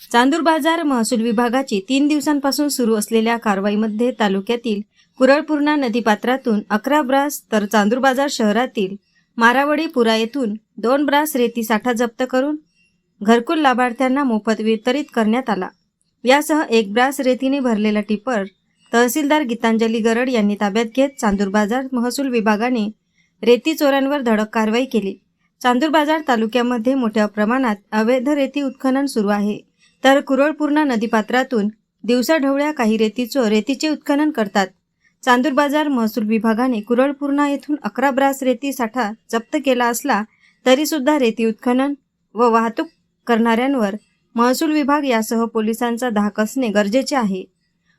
चांदूर बाजार महसूल विभागाची तीन दिवसांपासून सुरू असलेल्या कारवाईमध्ये तालुक्यातील कुरळपूर्णा नदीपात्रातून अकरा ब्रास तर चांदूर बाजार शहरातील मारावडी पुरा येथून दोन ब्रास रेती साठा जप्त करून घरकुल लाभार्थ्यांना मोफत वितरित करण्यात आला. यासह एक ब्रास रेतीने भरलेला टिपर तहसीलदार गीतांजली गरड यांनी ताब्यात घेत चांदूर बाजार महसूल विभागाने रेती चोरांवर धडक कारवाई केली. चांदूर बाजार तालुक्यामध्ये मोठ्या प्रमाणात अवैध रेती उत्खनन सुरू आहे. तर कुरळपूर्णा नदीपात्रातून दिवसाढवळ्या काही रेतीचो रेतीचे उत्खनन करतात. चांदूर बाजार महसूल विभागाने कुरळपूर्णा येथून अकरा ब्रास रेती साठा जप्त केला असला तरी सुद्धा रेती उत्खनन व वाहतूक करणाऱ्यांवर महसूल विभाग यासह पोलिसांचा धाक असणे गरजेचे आहे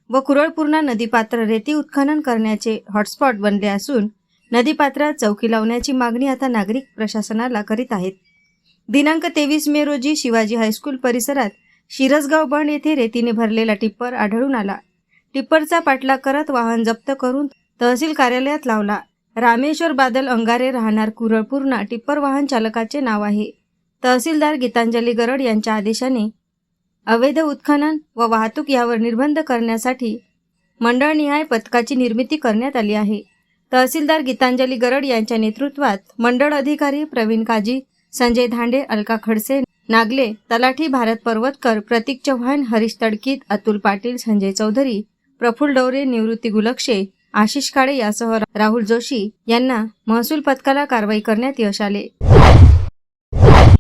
व कुरळपूर्णा नदीपात्र रेती उत्खनन करण्याचे हॉटस्पॉट बनले असून नदीपात्रात चौकी लावण्याची मागणी आता नागरिक प्रशासनाला करीत आहेत. दिनांक तेवीस मे रोजी शिवाजी हायस्कूल परिसरात शिरसगाव बंड येथे रेतीने भरलेला टिप्पर आढळून आला. टिप्परचा पाठलाग करत वाहन जप्त करून तहसील कार्यालयात लावला. रामेश्वर बादल अंगारे राहणार कुरळपूर्णा टिप्पर वाहन चालकाचे नाव आहे. तहसीलदार गीतांजली गरड यांच्या आदेशाने अवैध उत्खनन व वाहतूक यावर निर्बंध करण्यासाठी मंडळनिहाय पथकाची निर्मिती करण्यात आली आहे. तहसीलदार गीतांजली गरड यांच्या नेतृत्वात मंडळ अधिकारी प्रवीण काजी संजय धांडे अलका खडसे नागले तलाठी भारत पर्वतकर प्रतीक चव्हाण हरीश तडकीत अतुल पाटील संजय चौधरी प्रफुल्ल डवरे निवृत्ती गुलक्षे आशिष काळे यासह राहुल जोशी यांना महसूल पथकाला कारवाई करण्यात यश आले.